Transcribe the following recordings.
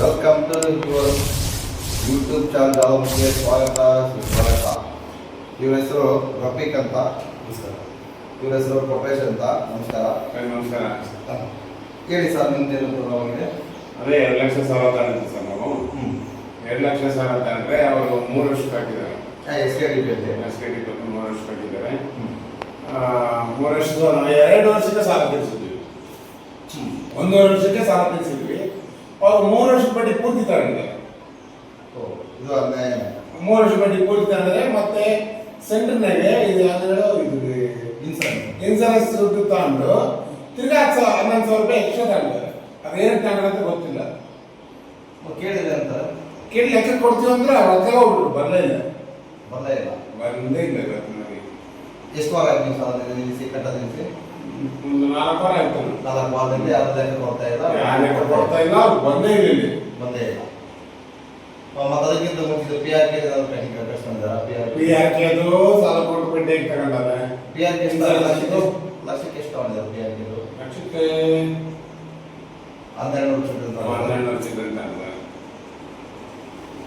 Welcome to your YouTube channel ಜಾಲಮುಖಿಗೆ ಸ್ವಾಗತ ಸುಸ್ವಾಗತ ಇವ್ರ ಹೆಸರು ರಫೀಕ್ ಅಂತ. ಇವ್ರ ಹೆಸರು ಪ್ರೊಫೇಶ್ ಅಂತ. ನಮಸ್ಕಾರ. ನಮಸ್ಕಾರ. ಹೇಳಿ ಸರ್ ನಿಮ್ದೇನು ಪ್ರಾಬ್ಲಮ್ ಇದೆ ಅದೇ ಎರಡು ಲಕ್ಷ ಸಾಲ ತಗೊಂಡಿದ್ದೆ ಸರ್ ನಾವು. ಎರಡು ಲಕ್ಷ ಸಾಲ ತಗೊಂಡ್ರೆ ಅವರು ಮೂರು ವರ್ಷಕ್ಕೆ ಹಾಕಿದ್ದಾರೆ S K D P S K D ಮೂರು ವರ್ಷಕ್ಕೆ ಹಾಕಿದ್ದಾರೆ ಮೂರು ವರ್ಷದ ಎರಡು ವರ್ಷಕ್ಕೆ ಸಾಲ ತೀರಿಸಿದ್ವಿ. ಒಂದೂವರೆ ವರ್ಷಕ್ಕೆ ಸಾಲ ತೀರಿಸಿದ್ವಿ. ಅವ್ರು ಮೂರು ವರ್ಷದ ಬಡ್ಡಿ ಪೂರ್ತಿ ತಗೊಂಡಿದ್ದಾರೆ ಇದು ಅನ್ಯಾಯ ಮೂರು ವರ್ಷ ಬಡ್ಡಿ ಪೂರ್ತಿ ತಗೊಂಡ್ರೆ ಮತ್ತೆ ಸೆಂಟರ್ನಾಗೆ ಇದು ಯಾವ್ದು ಇದು ಇನ್ಸೂರೆನ್ಸ್ ಇನ್ಸೂರೆನ್ಸ್ ದುಡ್ಡು ತಗೊಂಡು ತಿರ್ಗಾ ಹತ್ತು ಸಾವಿರ ಹನ್ನೊಂದು ಸಾವಿರ ರೂಪಾಯಿ ಎಕ್ಸ್ಟ್ರಾ ತಗೊಂಡಿದ್ದಾರೆ. ಅದೇನು ತಗೊಂಡಂತ ಗೊತ್ತಿಲ್ಲ. ಕೇಳಿದೆ ಅಂತ. ಕೇಳಿ ಲೆಕ್ಕ ಕೊಡ್ತೀವಿ ಅಂದ್ರೆ ಅವ್ರ ಹತ್ರ ಹೋಗ್ಬಿಟ್ಟು ಬರಲೇ ಇಲ್ಲ. ಬರಲೇ ಇಲ್ಲ. ಬಂದೇ ಇಲ್ಲ ಇವತ್ತು ಎಷ್ಟು ವಾರ ಆಯ್ತು ನೀವು ಸಾಲ ನಿಲ್ಲಿಸಿ ನಿಲ್ಲಿಸಿ? ಒಂದು ನಾಲ್ಕು ವಾರ ಆಯ್ತು. ನಾಲ್ಕು ವಾರದಲ್ಲಿ ಯಾರು ಲೆಕ್ಕ ಕೊಡ್ತಾ ಇಲ್ಲ? ಯಾರು ಲೆಕ್ಕ ಕೊಡ್ತಾ ಇಲ್ಲ? ಅವ್ರು ಬಂದೇ ಇಲ್ಲ ಇಲ್ಲಿ. ಬಂದೇ ಇಲ್ಲ. ಮತ್ತೆ ಅದಕ್ಕಿಂತ ಮುಂಚಿತ P R K P R P R K ಅದು ಸಾಲ ಕೊಟ್ಟು ಬಡ್ಡಿ ತಗೊಂಡಾರೆ. ಪಿ ಆರ್ ಕೆ ಲಕ್ಷಕ್ಕೆ ಲಕ್ಷಕ್ಕೆ ಎಷ್ಟು ತಗೊಂಡಿದ್ದಾರೆ ಪಿ ಆರ್ ಕೆ ಲಕ್ಷಕ್ಕೆ ಹನ್ನೆರಡು ವರ್ಷ ಹನ್ನೆರಡು.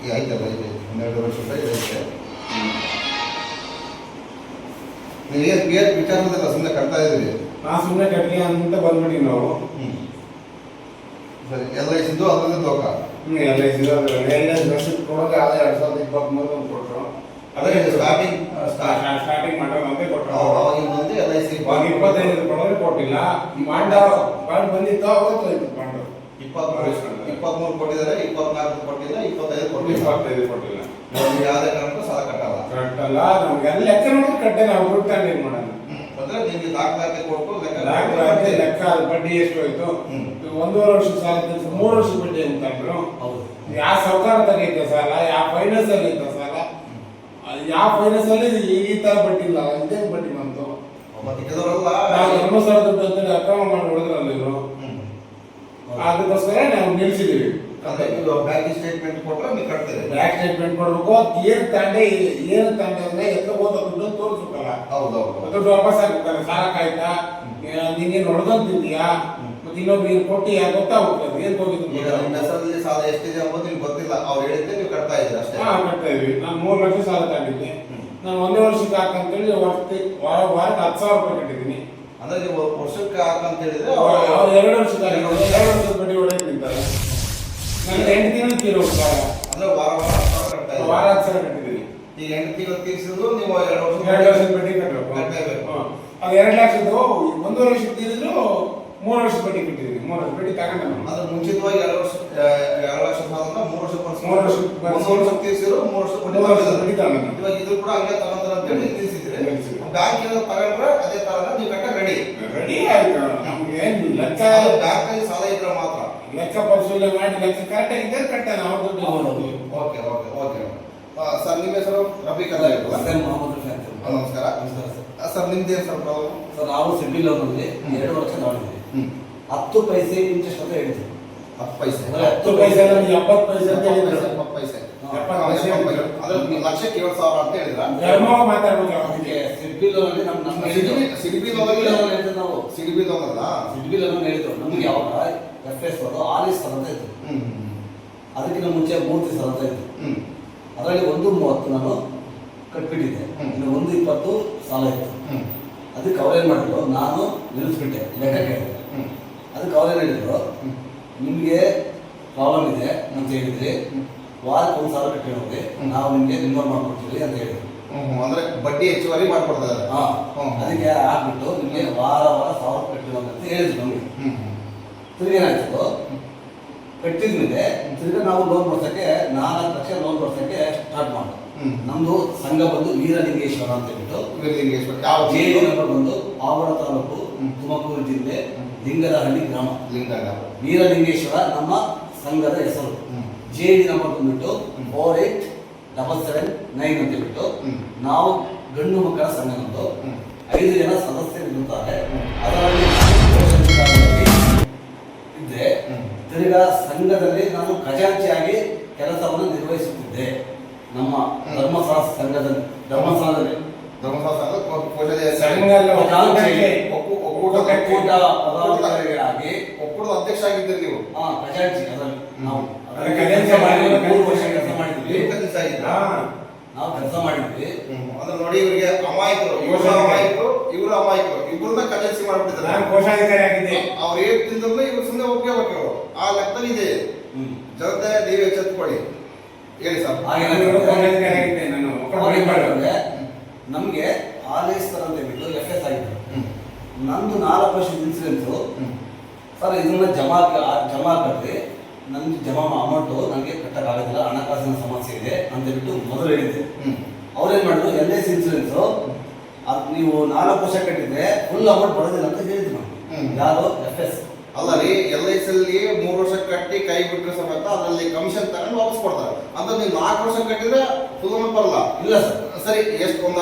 ಈಗ ಆಯ್ತಲ್ಲ ಇದೆ ಹನ್ನೆರಡು ವರ್ಷ ರೂಪಾಯಿ ಇದೈತೆ ನೀವು ಏನು ಪಿ ಆರ್ ವಿಚಾರದಲ್ಲ ಸುಮ್ಮನೆ ಕಟ್ತಾ ಇದ್ದೀರಿ? ನಾ ಸುಮ್ಮನೆ ಕಟ್ಟಿ ಅಂತ ಬಂದ್ಬಿಡಿ ನಾವು. ಸರಿ ಎಲ್ ಐ ಸಿದ್ದು ಅದರಲ್ಲಿ ತೋಕ? L I C L I ವರ್ಷಕ್ಕೆ ಕೊಡೋಕೆ ಅದೇ ಎರಡು ಸಾವಿರದ ಇಪ್ಪತ್ತ್ಮೂರು ಒಂದು ಕೊಟ್ಟರು ಅದೇ ಸ್ಟಾರ್ಟಿಂಗ್ ಸ್ಟಾರ್ಟಿಂಗ್ ಸ್ಟಾರ್ಟಿಂಗ್ ಮಾಡೋದಂತೆ ಕೊಟ್ಟರು ಅವಾಗಿನ ಬಂದು ಎಲ್ ಐ ಸಿ ಇವಾಗ ಇಪ್ಪತ್ತೈದು ಕೊಡೋರು ಕೊಟ್ಟಿಲ್ಲ. ಬಾಂಡ್ ಬಾಂಡ್ ಬಂದಿತ್ತು ಅವತ್ತು ಆಯ್ತು ಬಾಂಡ್ ಇಪ್ಪತ್ಮೂರು ಇಪ್ಪತ್ಮೂರು ಕೊಟ್ಟಿದ್ದಾರೆ ಇಪ್ಪತ್ನಾಲ್ಕು ಕೊಟ್ಟಿಲ್ಲ ಇಪ್ಪತ್ತೈದು ಕೊಟ್ಟಿಲ್ಲ. ಇಪ್ಪತ್ತೈದು ಕೊಟ್ಟಿಲ್ಲ. ಯಾವುದೇ ಕಾರಣಕ್ಕೂ ಸಾಲ ಕಟ್ಟಲ್ಲ. ಕಟ್ಟಲ್ಲ ಅಲ್ಲ ನಮ್ಗೆ ಎಲ್ಲ ಲೆಕ್ಕ ನೋಡಿದ್ರೆ ಕಟ್ಟೆ ನಾವು ತಗೊಂಡು ಮಾಡೋಣ ಅಂದ್ರೆ ನಿಮ್ಗೆ ದಾಖಲಾತಿ ಕೊಟ್ಟು ಲೆಕ್ಕ ದಾಖಲೆ ಲೆಕ್ಕ ಬಡ್ಡಿ ಎಷ್ಟು ಹೋಯ್ತು? ಒಂದೂವರೆ ವರ್ಷ ಸಾಲ ಮೂರು ವರ್ಷ ಬಡ್ಡಿ ಅಂತ ಅಂದ್ರು. ಯಾವ ಸರ್ಕಾರ ತಗೈತೆ ಸಾಲ ಯಾವ ಫೈನಾನ್ಸ್ ಅಲ್ಲಿ ಐತೆ ಸಾಲ ಯಾವ ಫೈನಾನ್ಸ್ ಅಲ್ಲಿ ಈ ತರ ಬಡ್ಡಿ ಇಲ್ಲ ಇದೇ ಬಡ್ಡಿ ಬಂತು. ಮತ್ತೆ ಕೆಲವರೆಲ್ಲ ನಾವು ಧರ್ಮಸ್ಥಳ ದುಡ್ಡು ಅಂತೇಳಿ ಅಕ್ರಮ ಮಾಡಿ ಹೊಡೆದ್ರಲ್ಲ ಇವರು. ಅದಕ್ಕೋಸ್ಕರ ನಾವು ನಿಲ್ಸಿದೀವಿ. ಅಂದ್ರೆ ನೀವು ಬ್ಯಾಂಕ್ ಸ್ಟೇಟ್ಮೆಂಟ್ ಕೊಟ್ಟರೆ ನೀವು ಕಟ್ತೀರಿ. ಬ್ಯಾಂಕ್ ಸ್ಟೇಟ್ಮೆಂಟ್ ಕೊಡಬೇಕು ಅದು ಏನು ತಂಡೆ ಏನು ತಂಡೆ ಅಂದ್ರೆ ಎತ್ತ ಹೋದ ದುಡ್ಡು ತೋರಿಸ್ಬೇಕಲ್ಲ. ಹೌದು ಹೌದು ದುಡ್ಡು ವಾಪಸ್ ಆಗ್ಬೇಕಲ್ಲ ಸಾಲ ಕಾಯ್ತಾ ನೀನೇನು ಹೊಡೆದಂತಿದ್ಯಾ ಮತ್ತೆ ಇನ್ನೊಬ್ರು ಏನು ಕೊಟ್ಟಿಯಾ ಗೊತ್ತಾಗುತ್ತೆ ಏನ್ ಹೋಗಿದ್ದು ನಿಮ್ಮ ಹೆಸರಲ್ಲಿ ಸಾಲ ಎಷ್ಟಿದೆ ಅಂಬೋದು ನಿಮ್ಗೆ ಗೊತ್ತಿಲ್ಲ. ಅವ್ರು ಹೇಳಿದ್ದೆ ನೀವು ಕಟ್ತಾ ಇದ್ದೀರಿ ಅಷ್ಟೇ. ಹಾ ಕಟ್ತಾ ಇದ್ವಿ ನಾನು ಮೂರು ಲಕ್ಷ ಸಾಲ ತಗೊಂಡಿದ್ದೆ ನಾನು ಒಂದೇ ವರ್ಷಕ್ಕೆ ಹಾಕಂತೇಳಿ ವರ್ಷಕ್ಕೆ ವಾರ ವಾರಕ್ಕೆ ಹತ್ತು ಸಾವಿರ ರೂಪಾಯಿ ಕಟ್ಟಿದ್ದೀನಿ. ಅಂದ್ರೆ ನೀವು ವರ್ಷಕ್ಕೆ ಹಾಕಂತ ಹೇಳಿದ್ರೆ ಎರಡು ಹಾಕಿದ್ರು. ಎರಡು ವರ್ಷದ ಬಡ್ಡಿ ಹೊಡೆಯಕ್ಕೆ ನಿಂತಾರೆ ನನ್ನ ಎಂಟು ತಿಂಗಳು ತೀರೋ ಸಾಲ ಅಂದ್ರೆ ವಾರ ವಾರ ಹತ್ತು ಸಾವಿರ ಕಟ್ತಾ ಇದ್ದೀರಿ. ವಾರ ಹತ್ತು ಸಾವಿರ ಕಟ್ಟಿದ್ದೀನಿ ಈಗ ಎಂಟು ತಿಂಗಳು ತೀರಿಸಿದ್ರು ನೀವು ಎರಡು ವರ್ಷ ಎರಡು ವರ್ಷದ ಬಡ್ಡಿ ಕಟ್ಟಬೇಕು ಕಟ್ಟಲೇಬೇಕು. ಹಾ. ಅದು ಎರಡು ಲಕ್ಷದ್ದು ಒಂದೂವರೆ ವರ್ಷ ತೀರಿದ್ರು ಮೂರು ವರ್ಷ ಬಡ್ಡಿ ಕಟ್ಟಿದ್ದೀವಿ ಮೂರು ವರ್ಷ ಬಡ್ಡಿ ತಗೊಂಡ ನಾನು ಅದ್ರ ಮುಂಚಿತವಾಗಿ ಎರಡು ವರ್ಷ ಆ, ಎರಡು ಲಕ್ಷ ಮೂರು ವರ್ಷ ಬರ್ಸಿ ಮೂರು ವರ್ಷ ಬರ್ಸಿ. ಒಂದು ವರ್ಷ ತೀರಿಸಿದ್ರು ಮೂರು ವರ್ಷ ಬಡ್ಡಿ ಮೂರು ವರ್ಷ ತಗೊಂಡಿದ್ದಾರೆ. ಬಡ್ಡಿ ತಗೊಂಡೆ. ಇವಾಗ ಇದು ಕೂಡ ಹಂಗೆ ತಗೊಂಡ್ರ ಅಂತ ಹೇಳಿ. ಬ್ಯಾಂಕ್ ಏನೋ ತಗೊಂಡ್ರೆ ಅದೇ ತರ ನೀವು ಕಟ್ಟ ರೆಡಿ ರೆಡಿ ಆಯ್ತು ನಮ್ಗೆ ಏನು ಲೆಕ್ಕ ಬ್ಯಾಂಕ್ ಅಲ್ಲಿ ಸಾಲ ಲೆಕ್ಕ ಪರಿಶೀಲನೆ ಮಾಡಿ ಲೆಕ್ಕ ಕರೆಕ್ಟ್ ಆಗಿದೆ ಕರೆಕ್ಟ್ ನಾವು ದುಡ್ಡು ಓಕೆ ಓಕೆ ಓಕೆ. ಸರ್ ನಿಮ್ಮ ಹೆಸರು? ರಫೀಕ್ ಅಂತ? ಹಸನ್ ಮೊಹಮ್ಮದ್ ರಫಿ ಅಂತ. ನಮಸ್ಕಾರ. ನಮಸ್ಕಾರ ಸರ್. ಆ, ಸರ್ ನಿಮ್ದು ಏನು ಸರ್ ಪ್ರಾಬ್ಲಮ್ ಸರ್ ನಾವು ಸಿಬಿಲ್ ಲೋನಲ್ಲಿ ಎರಡು ವರ್ಷ ಮಾಡಿದ್ವಿ ಹ್ಮ್. ಹತ್ತು ಪೈಸೆ ಇಂಟ್ರೆಸ್ಟ್ ಅಂತ ಹೇಳಿದ್ವಿ ಹತ್ತು ಪೈಸೆ. ಹತ್ತು ಪೈಸೆ ನಮ್ಗೆ ಎಪ್ಪತ್ತು ಪೈಸೆ ಅಂತ ಹೇಳಿದ್ರು. ಎಪ್ಪತ್ತು ಪೈಸೆ. ಎಪ್ಪತ್ತು ಪೈಸೆ ನೀವು ಲಕ್ಷಕ್ಕೆ ಏಳು ಸಾವಿರ ಅಂತ ಹೇಳಿದ್ರ? ಧರ್ಮ ಮಾತಾಡ್ಬೇಕು ಅದಕ್ಕೆ ಸಿಬಿಲ್ ಲೋನಲ್ಲಿ ನಮ್ಮ ನಮ್ಮ ಸಿಡಿಬಿ ಸಿಡಿಬಿ ಲೋನಲ್ಲಿ ಹೇಳಿದ್ರು ನಾವು. ಸಿಡಿಬಿ ಸಿಬಿಲ್ ಲೋನ್ ಹೇಳಿದ್ರು. ನಮ್ಗೆ ಯಾವಾಗ ಬರೋದು ಆರು ಸಲ ಅಂತ ಇತ್ತು. ಅದಕ್ಕಿಂತ ಮುಂಚೆ ಮೂರ್ತಿ ಸರ್ ಅಂತ ಇತ್ತು. ಅದರಲ್ಲಿ ಒಂದು ಮೂವತ್ತು ನಾನು ಕಟ್ಬಿಟ್ಟಿದ್ದೆ. ಇನ್ನು ಒಂದು ಇಪ್ಪತ್ತು ಸಾಲ ಇತ್ತು. ಅದಕ್ಕೆ ಅವರೇನು ಮಾಡಿದ್ರು? ನಾನು ನಿಲ್ಲಿಸ್ಬಿಟ್ಟೆ ಲೆಕ್ಕ ಕೇಳಿದೆ ಅದಕ್ಕೆ ಅವರೇನು ಹೇಳಿದ್ರು. ನಿಮಗೆ ಪ್ರಾಬ್ಲಮ್ ಇದೆ ಅಂತ ಹೇಳಿದ್ರಿ. ವಾರಕ್ಕೆ ಒಂದು ಸಾವಿರ ಕಟ್ಟಿ ಹೋಗಿ ನಾವು ನಿಮಗೆ ರಿನ್ಯೂವಲ್ ಮಾಡ್ಕೊಡ್ತೀವಿ ಅಂತ ಹೇಳಿದ್ರು. ಅಂದ್ರೆ ಬಡ್ಡಿ ಹೆಚ್ಚುವರಿ ಮಾಡ್ಕೊಡ್ತಾರೆ. ಅದಕ್ಕೆ ಹಾಕ್ಬಿಟ್ಟು ನಿಮಗೆ ವಾರ ವಾರ ಸಾವಿರ ಕಟ್ಟಿ ಅಂತ ಹೇಳಿದ್ರು ನಮಗೆ. ತಿರ್ಗಿ ಕಟ್ಟಿದ ಮೇಲೆ ತಿರ್ಗಿ ನಾವು ಲೋನ್ ಬರ್ಸೋಕ್ಕೆ ನಾಲ್ಕು ಲಕ್ಷ ಲೋನ್ ಬರ್ಸೋಕ್ಕೆ ಸ್ಟಾರ್ಟ್ ಮಾಡಿದ್ರು ನಮ್ಮದು ನಮ್ದು ಸಂಘ ಬಂದು ವೀರಲಿಂಗೇಶ್ವರ ಅಂತ ಹೇಳ್ಬಿಟ್ಟು ವೀರಲಿಂಗೇಶ್ವರ ಯಾವ ಜೆ ನಂಬರ್ ಬಂದು ಆವರ ತಾಲೂಕು ತುಮಕೂರು ಜಿಲ್ಲೆ. ಲಿಂಗದಹಳ್ಳಿ ಗ್ರಾಮ. ಲಿಂಗ ವೀರಲಿಂಗೇಶ್ವರ ನಮ್ಮ ಸಂಘದ ಹೆಸರು. ಜೆ ಡಿ ನಂಬರ್ ಬಂದ್ಬಿಟ್ಟು four eight double seven nine ಅಂತ ಹೇಳ್ಬಿಟ್ಟು ನಾವು ಗಂಡು ಮಕ್ಕಳ ಸಂಘ ನಮ್ಮದು. ಐದು ಜನ ಸದಸ್ಯರಿರುತ್ತಾರೆ ಹ್ಮ್. ಸಂಘದಲ್ಲಿ ನಾನು ಖಜಾಂಚಿಯಾಗಿ ಕೆಲಸವನ್ನು ನಿರ್ವಹಿಸುತ್ತಿದ್ದೆ. ನಮ್ಮ ಧರ್ಮಸಾಸ ಸಂಘದಲ್ಲಿ. ಧರ್ಮಸ್ಥಳದಲ್ಲಿ ಒಕ್ಕೂಟದ ಅಧ್ಯಕ್ಷ ಆಗಿದ್ದೆ ನೀವು. ಹಾ ಖಜಾಂಚಿ ಅದರಲ್ಲಿ. ನಾವು. ಮೂರು ವರ್ಷ ಕೆಲಸ ಮಾಡಿದ್ವಿ. ನೀವು ಕೆಲಸ ಮಾಡಿದ್ವಿ. ನೋಡಿ ಇವರಿಗೆ ಅಮಾಯಕರು. ಇವರು ಅಮಾಯಕರು ಇವರು ಅಮಾಯಕರು. ಇಬ್ಬರನ್ನ ಕನ್ವಿನ್ಸ್ ಮಾಡ್ಬಿಟ್ಟಿದ್ದಾರೆ. ನಾನು ಕೋಶಾಧಿಕಾರಿ ಆಗಿದ್ದೆ. ಅವ್ರು ಏನ್ ತಿಂದ್ರು ಇವ್ರು ಸುಮ್ಮನೆ ಒಪ್ಕೋಬೇಕು. ಆ ಲೆಕ್ಕದಲ್ಲಿ ಇದೆ. ಹ್ಮ್. ಜನತೆ ನೀವು ಎಚ್ಚೆತ್ಕೊಳ್ಳಿ ಹೇಳಿ ಸರ್. ನಮ್ಗೆ ಆಲೇಸ್ತರ ಅಂತ ಹೇಳ್ಬಿಟ್ಟು ಎಫ್ ಎಸ್ ಆಗಿತ್ತು. ನಂದು ನಾಲ್ಕು ವರ್ಷದ ಇನ್ಸಿಡೆಂಟ್. ಸರ್ ಇದನ್ನ ಜಮಾ ಜಮಾ ಕಟ್ಟಿ ನಂದು ಜಮಾ ಅಮೌಂಟು ನನಗೆ ಕಟ್ಟಕ್ಕಾಗೋದಿಲ್ಲ ಹಣಕಾಸಿನ ಸಮಸ್ಯೆ ಇದೆ ಅಂತ ಹೇಳ್ಬಿಟ್ಟು ಮೊದಲು ಹೇಳಿದ್ದೆ. ಅವ್ರೇನು ಮಾಡಿದ್ರು? ಎಲ್ ಐ ಸಿ ಇನ್ಸೂರೆನ್ಸು ಅದು ನೀವು ನಾಲ್ಕು ವರ್ಷ ಕಟ್ಟಿದ್ರೆ ಫುಲ್ ಅಮೌಂಟ್ ಬರೋದಿಲ್ಲ ಅಂತ ಹೇಳಿದ್ರು. ಯಾರು? ಎಫ್ ಎಸ್ ಅಲ್ಲ ರೀ ಎಲ್ ಐ ಅಲ್ಲಿ ಮೂರು ವರ್ಷ ಕಟ್ಟಿ ಕೈ ಬಿಟ್ಟರೆ ಸಮೇತ ಅದರಲ್ಲಿ ಕಮಿಷನ್ ತಗೊಂಡು ವಾಪಸ್ ಕೊಡ್ತಾರೆ. ಅಂತ ನೀವು ನಾಲ್ಕು ವರ್ಷ ಕಟ್ಟಿದ್ರೆ ಅಮೌಂಟ್ ಬರಲ್ಲ. ಇಲ್ಲ ಸರ್. ಸರಿ ಎಷ್ಟು ಒಂದು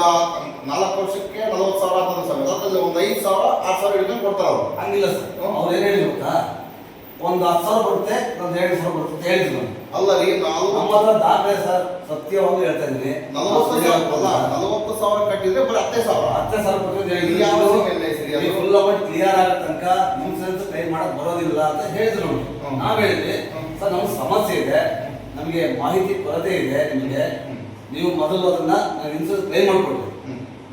ನಾಲ್ಕು ವರ್ಷಕ್ಕೆ ನಲವತ್ತು ಸಾವಿರ ಅಂತ ಸಮೇತ ಅದರಲ್ಲಿ ಒಂದು ಐದು ಸಾವಿರ ಆರು ಸಾವಿರ ಹಿಡ್ಕೊಂಡು ಕೊಡ್ತಾರೆ ಅವರು. ಹಂಗಿಲ್ಲ ಸರ್. ಅವ್ರು ಏನು ಹೇಳಿದ್ರು ಗೊತ್ತಾ? ಒಂದು ಹತ್ತು ಸಾವಿರ ಬರುತ್ತೆ ಒಂದು ಎರಡು ಸಾವಿರ ಬರುತ್ತೆ ಹೇಳಿದ್ರು ನಮ್ಗೆ. ಅಲ್ಲ ರೀ ನಮ್ಮ ಹತ್ರ ದಾಖಲೆ ಸರ್ ಸತ್ಯವಾಗಿ ಹೇಳ್ತಾ ಇದ್ದೀನಿ. ನಲವತ್ತು ಸಾವಿರ ಅಲ್ಲ ನಲವತ್ತು ಸಾವಿರ ಕಟ್ಟಿದ್ರೆ ಬರೀ ಹತ್ತೇ ಸಾವಿರ. ಹತ್ತೇ ಸಾವಿರ ಕೊಟ್ಟು? ಫುಲ್ ಅಮೌಂಟ್ ಕ್ಲಿಯರ್ ಆಗೋ ತನಕ ಇನ್ಸೂರೆನ್ಸ್ ಕ್ಲೈಮ್ ಮಾಡಕ್ ಬರೋದಿಲ್ಲ ಅಂತ ಹೇಳಿದ್ರು ಹ್ಮ್. ಹೇಳಿದ್ವಿ ಸರ್ ನಮ್ಗೆ ಸಮಸ್ಯೆ ಇದೆ. ನಮಗೆ ಮಾಹಿತಿ ಕೊರತೆ ಇದೆ ನಿಮಗೆ. ನೀವು ಮೊದಲು ಅದನ್ನ ನಾನು ಇನ್ಸೂರೆನ್ಸ್ ಕ್ಲೈಮ್ ಮಾಡ್ಕೊಡ್ರಿ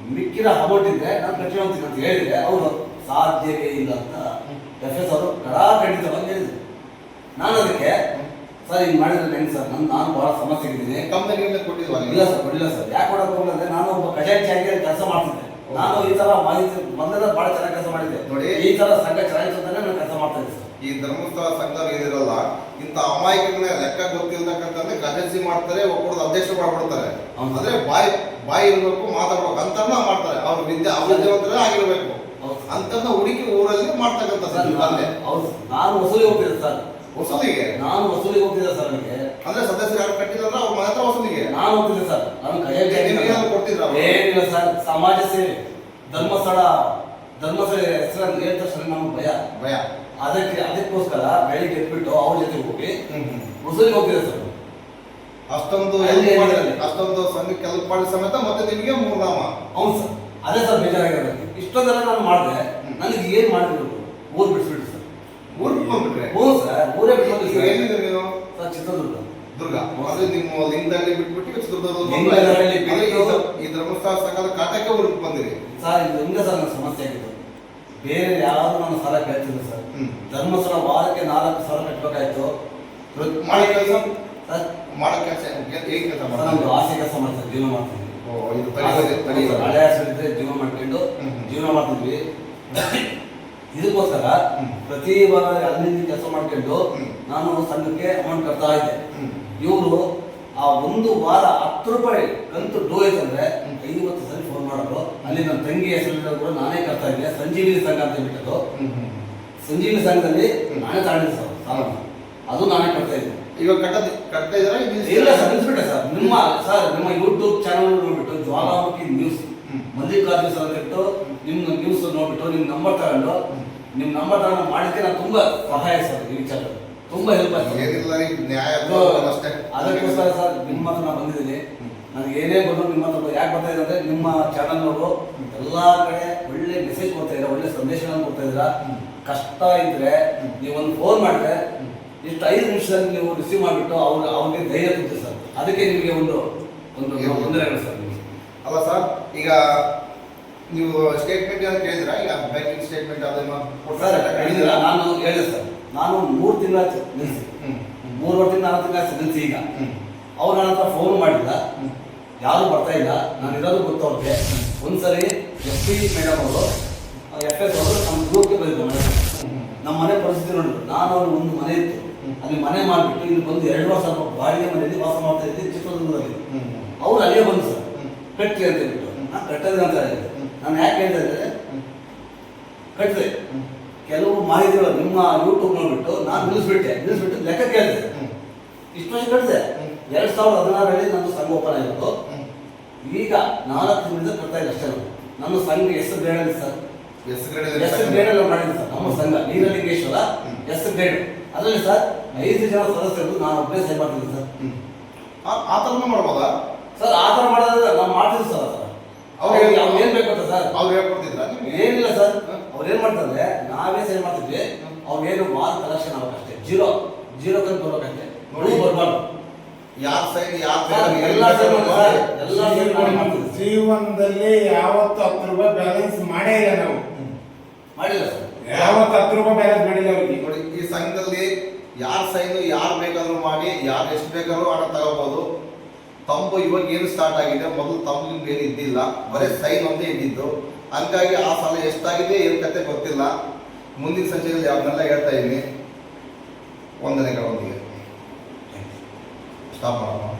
ಮಿಕ್ಕಿದ ಮಿಕ್ಕಿರೋ ಅಮೌಂಟ್ ಇದ್ರೆ ನಾನು ಕಟ್ಟಿರೋಂತೀನಿ ಅಂತ ಹೇಳಿದ್ರೆ ಅವರು ಸಾಧ್ಯವೇ ಇಲ್ಲ ಅಂತ ಎಫ್ ಎಸ್ ಅವರು ಕಡಾಖಂಡಿತವಾಗಿ ಹೇಳಿದ್ರು. ನಾನು ಅದಕ್ಕೆ ಸರ್ ಹಿಂಗ್ ಮಾಡಿದ್ರೆ ಹೆಂಗ್ ಸರ್? ನಾನು ನಾನು ಬಹಳ ಸಮಸ್ಯೆ ಇದ್ದೀನಿ ಕಂಪನಿ ಕೊಟ್ಟಿದ್ವಾ ಇಲ್ಲ ಸರ್ ಕೊಡಿಲ್ಲ ಸರ್. ಯಾಕೆ ಕೊಡೋದು ಹೋಗಲ್ಲ? ಅಂದ್ರೆ ನಾನು ಒಬ್ಬ ಕಜಾಚಿಯಾಗಿ ಕೆಲಸ ಮಾಡ್ತಿದ್ದೆ. ನಾನು ಈ ತರ ಮಾಹಿತಿ ಮೊದಲೆಲ್ಲ ಬಹಳ ಚೆನ್ನಾಗಿ ಕೆಲಸ ಮಾಡಿದ್ದೆ. ನೋಡಿ. ಈ ತರ ಸಂಘ ಚೆನ್ನಾಗಿರ್ತದೆ ನಾನು ಕೆಲಸ ಮಾಡ್ತಾ ಇದ್ದೆ ಸರ್. ಈ ಧರ್ಮಸ್ಥಳ ಸಂಘ ಏನಿರಲ್ಲ ಇಂಥ ಅಮಾಯಕರನ್ನ ಲೆಕ್ಕ ಗೊತ್ತಿಲ್ತಕ್ಕಂಥದ್ದೇ ಕಜೆನ್ಸಿ ಮಾಡ್ತಾರೆ ಒಬ್ಬರು ಅಧ್ಯಕ್ಷ ಮಾಡ್ಬಿಡ್ತಾರೆ. ಅಂದ್ರೆ ಬಾಯಿ ಬಾಯಿ ಇರಬೇಕು ಮಾತಾಡ್ಬೇಕು ಅಂತ ಮಾಡ್ತಾರೆ. ಅವ್ರ ವಿದ್ಯೆ ಅವಿದ್ಯಾವಂತರೇ ಆಗಿರ್ಬೇಕು. ಅಂತ ಹುಡುಕಿ ಊರಲ್ಲಿ ಮಾಡ್ತಕ್ಕಂಥ ಸರ್ ನಾನು- ಹೌದು. ಸರ್. ನಾನು ವಸೂಲಿ ಹೋಗ್ತಿದ್ದೆ ಸರ್. ವಸೂಲಿಗೆ. ನಾನು ವಸೂಲಿಗೆ ಹೋಗ್ತಿದ್ದೆ ಸರ್ ನನಗೆ ಅಂದ್ರೆ ಸದಸ್ಯರು ಯಾರು ಕಟ್ಟಿಲ್ಲ ಅಂದ್ರೆ ಅವ್ರ ಮಾತ್ರ ವಸೂಲಿಗೆ? ನಾನು ಹೋಗ್ತಿದ್ದೆ ಸರ್. ನಾನು ಕೈಯಲ್ಲಿ ನಿಮ್ಗೆ ಕೊಡ್ತಿದ್ರಾ? ಏನಿಲ್ಲ ಸರ್. ಸಮಾಜ ಸೇವೆ. ಧರ್ಮಸ್ಥಳ ಧರ್ಮಸ್ಥಳ ಹೆಸರನ್ನು ಹೇಳಿದ ಸರ್ ನಮ್ಗೆ ಭಯ. ಭಯ. ಅದಕ್ಕೆ ಅದಕ್ಕೋಸ್ಕರ ಬೆಳಿಗ್ಗೆ ಎದ್ಬಿಟ್ಟು ಅವ್ರ ಜೊತೆ ಹೋಗಿ ವಸೂಲಿಗೆ ಹೋಗ್ತಿದ್ದೆ ಸರ್. ಅಷ್ಟೊಂದು ಅಷ್ಟೊಂದು ಸಂಘಕ್ಕೆ ಕೆಲಸ ಮಾಡಿದ ಸಮೇತ ಮತ್ತೆ ನಿಮಗೆ ಮೂರು ನಾಮ. ಹೌದು ಸರ್. ಅದೇ ಸರ್ ಬೇಜಾರಾಗಿರೋದು ಇಷ್ಟೊಂದೆಲ್ಲ ನಾನು ಮಾಡಿದೆ. ನನಗೆ ಏನು ಮಾಡಿದ್ರು ಊರು ಬಿಡಿಸ್ಬಿಟ್ಟು ಸರ್ ಊರ್ ಹ್ಞೂ ಸರ್ ಊರೇ ಬಿಟ್ಟು ಈಗ ಎಲ್ಲಿದ್ದೀರಿ ನೀವು? ಸರ್ ಚಿತ್ರದುರ್ಗ. ದುರ್ಗ. ಅದು ನಿಮ್ಮ ಲಿಂಗದಲ್ಲಿ ಬಿಟ್ಬಿಟ್ಟು ಚಿತ್ರದುರ್ಗದಲ್ಲಿ ಲಿಂಗದಲ್ಲಿ ಈ ಬಿಟ್ಟು- ಧ- ಈ ಧರ್ಮಸ್ಥಳ ಸಂಘದ ಕಾಟಕ್ಕೆ ಊರಿಗೆ ಬಂದಿರಿ. ಸರ್ ಇದು ಹಿಂಗೆ ಸರ್ ನನ್ನ ಸಮಸ್ಯೆ ಆಗಿದ್ದು ಬೇರೆ ಯಾರು ನಾನು ಸಾಲ ಕೇಳ್ತಿಲ್ಲ ಸರ್. ಹ್ಮ್. ಧರ್ಮಸ್ಥಳ ವಾರಕ್ಕೆ ನಾಲ್ಕು ಸಾವಿರ ಕಟ್ಟಬೇಕಾಯ್ತು ಮಾಡಿ ಕೆಲಸ? ಸರ್. ಮಾಡೋ ಕೆಲಸ ಹೇಗೆ ಕೆಲಸ ಸರ್, ಮಾಡ್ತಾರೆ? ನಮ್ದು ಆಸೆ ಕೆಲಸ ಮಾಡ್ತಾರೆ ಜೀವನ ಮಾಡ್ತೀವಿ. ಓ ಇದು ತಡೆಯೋದೆ, ತಡೆಯೋದೆ. ಹಳೆ ಆಸೆ ಇದ್ರೆ ಜೀವನ ಮಾಡ್ಕೊಂಡು ಹ್ಮ್. ಜೀವನ ಮಾಡ್ತಿದ್ವಿ. ಇದಕ್ಕೋಸ್ಕರ. ಪ್ರತಿ ವಾರ ಅಲ್ಲಿಂದ ಕೆಲಸ ಮಾಡ್ಕೊಂಡು ನಾನು ಸಂಘಕ್ಕೆ ಅಮೌಂಟ್ ಕಟ್ತಾ ಇದ್ದೆ. ಇವರು ಆ ಒಂದು ವಾರ ಹತ್ತು ರೂಪಾಯಿ ಕಂತು ಡೋ ಹ್ಮ್. ಐವತ್ತು ಸಲ ಫೋನ್ ಮಾಡೋದು ಅಲ್ಲಿ ನನ್ನ ತಂಗಿ ಹೆಸರಿನ ಕೂಡ ನಾನೇ ಕಟ್ತಾ ಇದ್ದೆ. ಸಂಜೀವಿನಿ ಸಂಘ ಅಂತ ಹ್ಮ್. ಸಂಜೀವಿನಿ ಸಂಘದಲ್ಲಿ ನಾನೇ ತಗೊಂಡಿದ್ದೆ ಸರ್ ಸಾಲ ಅದು ನಾನೇ ಕಟ್ತಾ ಇದ್ದೆ. ಇವಾಗ ಕಟ್ಟದ ಕಟ್ತಾ ಇದ್ರೆ ಇಲ್ಲ ಸರ್ ನಿಲ್ಸ್ಬಿಟ್ಟೆ ಸರ್ ನಿಮ್ಮ ಸರ್ ನಿಮ್ಮ ಯೂಟ್ಯೂಬ್ ಚಾನಲ್ ನೋಡ್ಬಿಟ್ಟು ಜ್ವಾಲಾಮುಖಿ ನ್ಯೂಸ್ ಮಲ್ಲಿಕಾರ್ಜುನ್ ಸರ್ ಅಂತ ನಿಮ್ಮ ನ್ಯೂಸ್ ನೋಡ್ಬಿಟ್ಟು ನಿಮ್ಮ ನಂಬರ್ ತಗೊಂಡು ನಿಮ್ಮ ನಂಬರ್ ತಗೊಂಡು ಮಾಡಿದ್ರೆ ನಾನು ತುಂಬಾ ಸಹಾಯ ಸರ್ ಈ ವಿಚಾರ ತುಂಬಾ ಹೆಲ್ಪ್ ಆಯ್ತು. ನ್ಯಾಯ ಅದಕ್ಕೋಸ್ಕರ ಸರ್ ನಿಮ್ಮ ಹತ್ರ ನಾನು ಬಂದಿದ್ದೀನಿ. ನನಗೆ ಏನೇ ಬಂದ್ರು ನಿಮ್ಮ ಹತ್ರ ಯಾಕೆ ಬರ್ತಾ ಇದೆ ಅಂದ್ರೆ ನಿಮ್ಮ ಚಾನಲ್ ಅವರು ಎಲ್ಲಾ ಕಡೆ ಒಳ್ಳೆ ಮೆಸೇಜ್ ಕೊಡ್ತಾ ಇದ್ದೀರಾ ಒಳ್ಳೆ ಸಂದೇಶಗಳನ್ನು ಕೊಡ್ತಾ ಇದ್ದೀರಾ. ಕಷ್ಟ ಇದ್ರೆ ನೀವು ಒಂದು ಫೋನ್ ಮಾಡಿದ್ರೆ ಇಷ್ಟು ಐದು ನಿಮಿಷದಲ್ಲಿ ನೀವು ರಿಸೀವ್ ಮಾಡಿಬಿಟ್ಟು ಅವ್ರ ಅವ್ರಿಗೆ ಧೈರ್ಯ ಕೊಡ್ತೀವಿ ಸರ್. ಅದಕ್ಕೆ ನಿಮಗೆ ಒಂದು ಒಂದು ತೊಂದರೆ ತೊಂದರೆಗಳು ಸರ್. ಅಲ್ಲ ಸರ್ ಈಗ ನೀವು ಸ್ಟೇಟ್ಮೆಂಟ್ ಅಂತ ಕೇಳಿದ್ರ? ಇಲ್ಲ ಬ್ಯಾಂಕಿಂಗ್ ಸ್ಟೇಟ್ಮೆಂಟ್ ಅದನ್ನ ಸರ್ ಹೇಳಿದಿಲ್ಲ ನಾನು ಹೇಳಿದೆ ಸರ್. ನಾನು ಮೂರು ತಿಂಗಳ ನಿಲ್ಲಿಸಿ ಮೂರುವರೆ ತಿಂಗಳ ನಾಲ್ಕು ತಿಂಗಳ ನಿಲ್ಲಿಸಿ ಈಗ. ಅವ್ರು ನನ್ನ ಹತ್ರ ಫೋನ್ ಮಾಡಿಲ್ಲ. ಯಾರು ಬರ್ತಾ ಇಲ್ಲ. ನಾನು ಇರೋದು ಗೊತ್ತು ಅವ್ರಿಗೆ ಒಂದ್ಸರಿ ಎಸ್ ಪಿ ಮೇಡಮ್ ಅವರು ಎಫ್ ಎಸ್ ಅವರು ನಮ್ಮ ಗ್ರೂಪ್ಗೆ ಬಂದಿದ್ರು ಮೇಡಮ್ ನಮ್ಮ ಮನೆ ಪರಿಸ್ಥಿತಿ ನೋಡಿದ್ರು ನಾನು ಅವ್ರು ಒಂದು ಮನೆ ಇತ್ತು. ಅಲ್ಲಿ ಮನೆ ಮಾಡಿಬಿಟ್ಟು ಇಲ್ಲಿ ಬಂದು ಎರಡು ವರ್ಷ ಬಾಡಿಗೆ ಮನೆಯಲ್ಲಿ ವಾಸ ಮಾಡ್ತಾ ಇದ್ದೆ ಚಿತ್ರದುರ್ಗದಲ್ಲಿ. ಅವ್ರು ಅಲ್ಲೇ ಬಂದು ಸರ್. ಕಟ್ಟಿ ಅಂತ ಹೇಳ್ಬಿಟ್ಟು. ನಾನು ಕಟ್ಟೋದಿಲ್ಲ ಅಂತ ಹೇಳಿದೆ ಹ್ಮ್. ನಾನು ಯಾಕೆ ಹೇಳಿದ್ರೆ. ಕಟ್ಟಿದೆ. ಕೆಲವು ಮಾಹಿತಿಗಳು ನಿಮ್ಮ ಯೂಟ್ಯೂಬ್ ನೋಡ್ಬಿಟ್ಟು ನಾನು ನಿಲ್ಲಿಸ್ಬಿಟ್ಟೆ ನಿಲ್ಲಿಸ್ಬಿಟ್ಟು ಲೆಕ್ಕ ಕೇಳಿದೆ. ಇಷ್ಟು ವರ್ಷ ಕಟ್ಟಿದೆ. ಎರಡ್ ಸಾವಿರದ ಹದಿನಾರರಲ್ಲಿ ನಂದು ಸಂಘ ಓಪನ್ ಆಗಿರೋದು ಈಗ ನಾಲ್ಕು ತಿಂಗಳಿಂದ ಕಟ್ತಾ ಇದೆ ಅಷ್ಟೇ ನಮ್ಮ ನನ್ನ ಸಂಘ S grade sir S grade S grade ಎಲ್ಲ ಮಾಡಿದೆ ಸರ್ ನಮ್ಮ ಸಂಘ ನೀರಲಿಂಗೇಶ್ವರ. ಎಸ್ ಗ್ರೇಡ್ ಅದರಲ್ಲಿ ಸರ್ ಐದು ಜನ ಸದಸ್ಯರು ನಾನು ಒಬ್ಬನೇ ಸಹಿ ಮಾಡ್ತೀನಿ ಸರ್ ಆತರ ಆ- ಥರನೂ ಮಾಡ್ಬೋದಾ ಸರ್ ಆ ಥರ ಮಾಡೋದ್ರೆ ನಾವು ಮಾಡ್ತೀವಿ ಸರ್ ಅವ್ರು ಹೇಳಿ ಅವ್ರು ಬೇಕು ಅಂತ ಸರ್? ಅವ್ರು ಹೇಳ್ಕೊಡ್ತಿದ್ರ ಏನಿಲ್ಲ ಸರ್. ಅವ್ರು ಏನ್ ಮಾಡ್ತಾರೆ ನಾವೇ ಸಹಿ ಮಾಡ್ತಿದ್ವಿ. ಅವ್ರೇನು ಮಾಲ್ ಕಲೆಕ್ಷನ್ ಆಗ್ಬೇಕಷ್ಟೇ. ಜೀರೋ ಜೀರೋ ತಂದು ಬರ್ಬೇಕಷ್ಟೇ ನೋಡಿ. ಬರ್ಬಾರ್ದು. ಸೈನ್ ಯಾರ ಸರ್, ಎಲ್ಲ. ಎಲ್ಲ. ಜೀವನದಲ್ಲಿ ಯಾವತ್ತು ಹತ್ತು ರೂಪಾಯಿ ಬ್ಯಾಲೆನ್ಸ್ ಮಾಡೇ ಇಲ್ಲ ನಾವು. ಮಾಡಿಲ್ಲ ಸರ್. ಯಾವತ್ತು ಹತ್ತು ರೂಪಾಯಿ ಬ್ಯಾಲೆನ್ಸ್ ಮಾಡಿಲ್ಲ ಅವ್ರಿಗೆ. ನೋಡಿ ಈ ಸಂಘದಲ್ಲಿ ಯಾರ ಸೈನು ಯಾರು ಬೇಕಾದ್ರೂ ಮಾಡಿ ಯಾರು ಎಷ್ಟು ಬೇಕಾದ್ರೂ ಹಣ ತಗೋಬಹುದು ತಂಬು ಇವಾಗ ಏನು ಸ್ಟಾರ್ಟ್ ಆಗಿದೆ? ಮೊದಲು ತಂಬು ಏನು ಇದ್ದಿಲ್ಲ. ಬರೀ ಸೈನ್ ಒಂದೇ ಇದ್ದಿದ್ದು. ಹಂಗಾಗಿ ಆ ಸಲ ಎಷ್ಟಾಗಿದೆ, ಏನು ಕತೆ ಗೊತ್ತಿಲ್ಲ. ಮುಂದಿನ ಸಂಚಿಕೆಯಲ್ಲಿ ಯಾವ್ದನ್ನೆಲ್ಲ ಹೇಳ್ತಾ ಇದ್ದೀನಿ. ವಂದನೆಗಳೊಂದಿಗೆ ಸ್ಟಾಪ್ ಮಾಡೋಣ.